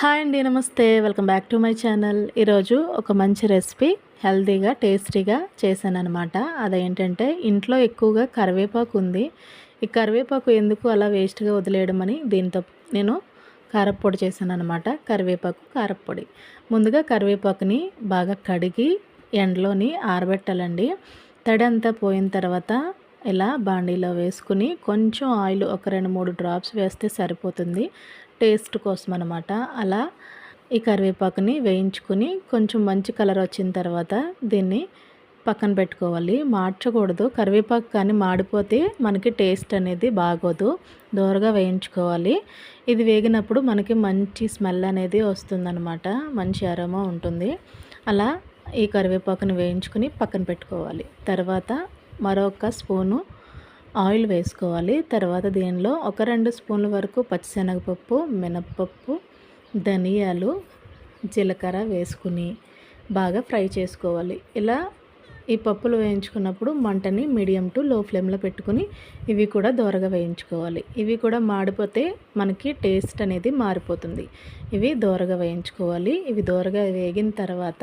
Hi అండి నమస్తే. Welcome back to my channel. ఈరోజు ఒక మంచి రెసిపీ. హెల్తీగా టేస్టీగా చేశాను అనమాట అదేంటంటే ఇంట్లో ఎక్కువగా కరివేపాకు ఉంది. ఈ కరివేపాకు ఎందుకు అలా వేస్ట్గా వదిలేయడం అని దీంతో నేను కారపొడి చేశాను అనమాట కరివేపాకు కారప్పొడి. ముందుగా కరివేపాకుని బాగా కడిగి ఎండలోని ఆరబెట్టాలండి. తడి అంతా పోయిన తర్వాత ఇలా బాండీలో వేసుకుని కొంచెం ఆయిల్ ఒక రెండు మూడు డ్రాప్స్ వేస్తే సరిపోతుంది. టేస్ట్ కోసం అనమాట అలా ఈ కరివేపాకుని వేయించుకుని కొంచెం మంచి కలర్ వచ్చిన తర్వాత దీన్ని పక్కన పెట్టుకోవాలి. మార్చకూడదు. కరివేపాకు కానీ మాడిపోతే మనకి టేస్ట్ అనేది బాగోదు. దూరగా వేయించుకోవాలి. ఇది వేగినప్పుడు మనకి మంచి స్మెల్ అనేది వస్తుందన్నమాట మంచి అరమా ఉంటుంది. అలా ఈ కరివేపాకుని వేయించుకుని పక్కన పెట్టుకోవాలి. తర్వాత మరొక స్పూను ఆయిల్ వేసుకోవాలి. తర్వాత దీనిలో ఒక రెండు స్పూన్ల వరకు పచ్చిశనగపప్పు మినప్పప్పు ధనియాలు జీలకర్ర వేసుకుని బాగా ఫ్రై చేసుకోవాలి. ఇలా ఈ పప్పులు వేయించుకున్నప్పుడు మంటని మీడియం టు లో ఫ్లేమ్లో పెట్టుకుని ఇవి కూడా దోరగా వేయించుకోవాలి. ఇవి కూడా మాడిపోతే మనకి టేస్ట్ అనేది మారిపోతుంది. ఇవి దోరగా వేయించుకోవాలి. ఇవి దోరగా వేగిన తర్వాత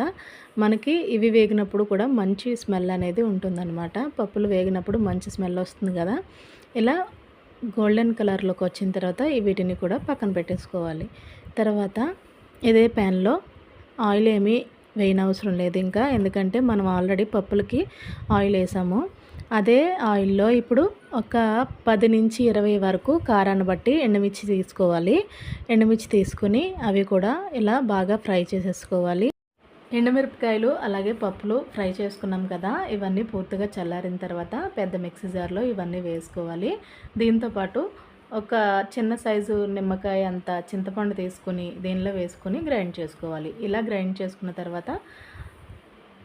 మనకి ఇవి వేగినప్పుడు కూడా మంచి స్మెల్ అనేది ఉంటుందన్నమాట. పప్పులు వేగినప్పుడు మంచి స్మెల్ వస్తుంది కదా. ఇలా గోల్డెన్ కలర్లోకి వచ్చిన తర్వాత వీటిని కూడా పక్కన పెట్టేసుకోవాలి. తర్వాత ఇదే ప్యాన్లో ఆయిల్ ఏమీ వేయనవసరం లేదు ఇంకా. ఎందుకంటే మనం ఆల్రెడీ పప్పులకి ఆయిల్ వేసాము. అదే ఆయిల్లో ఇప్పుడు ఒక పది నుంచి ఇరవై వరకు కారాన్ని బట్టి ఎండుమిర్చి తీసుకోవాలి. ఎండుమిర్చి తీసుకుని అవి కూడా ఇలా బాగా ఫ్రై చేసేసుకోవాలి. ఎండుమిరపకాయలు అలాగే పప్పులు ఫ్రై చేసుకున్నాం కదా ఇవన్నీ పూర్తిగా చల్లారిన తర్వాత పెద్ద మిక్సీ జార్లో ఇవన్నీ వేసుకోవాలి. దీంతోపాటు ఒక చిన్న సైజు నిమ్మకాయ అంత చింతపండు తీసుకుని దీనిలో వేసుకుని గ్రైండ్ చేసుకోవాలి. ఇలా గ్రైండ్ చేసుకున్న తర్వాత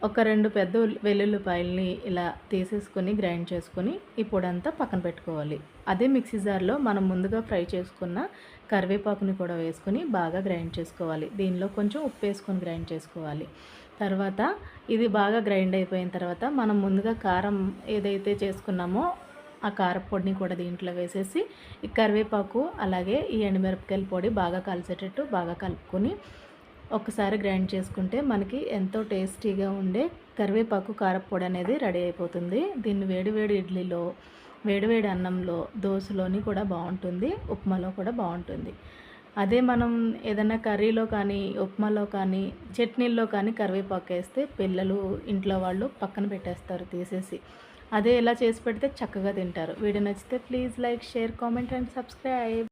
ఒక రెండు పెద్ద వెల్లుల్లిపాయల్ని ఇలా తీసేసుకొని గ్రైండ్ చేసుకొని ఈ పొడంతా పక్కన పెట్టుకోవాలి. అదే మిక్సీ జార్లో మనం ముందుగా ఫ్రై చేసుకున్న కరివేపాకుని కూడా వేసుకొని బాగా గ్రైండ్ చేసుకోవాలి. దీనిలో కొంచెం ఉప్పు వేసుకొని గ్రైండ్ చేసుకోవాలి. తర్వాత ఇది బాగా గ్రైండ్ అయిపోయిన తర్వాత మనం ముందుగా కారం ఏదైతే చేసుకున్నామో ఆ కారపొడిని కూడా దీంట్లో వేసేసి ఈ కరివేపాకు అలాగే ఈ ఎండుమిరపకాయల పొడి బాగా కలిసేటట్టు బాగా కలుపుకొని ఒకసారి గ్రైండ్ చేసుకుంటే మనకి ఎంతో టేస్టీగా ఉండే కరివేపాకు కారపొడి అనేది రెడీ అయిపోతుంది. దీన్ని వేడివేడి ఇడ్లీలో వేడివేడి అన్నంలో దోశలోని కూడా బాగుంటుంది ఉప్మాలో కూడా బాగుంటుంది. అదే మనం ఏదైనా కర్రీలో కానీ ఉప్మాలో కానీ చట్నీల్లో కానీ కరివేపాకు వేస్తే పిల్లలు ఇంట్లో వాళ్ళు పక్కన పెట్టేస్తారు తీసేసి. అదే ఇలా చేసి పెడితే చక్కగా తింటారు. వీడియో నచ్చితే please like share comment and subscribe.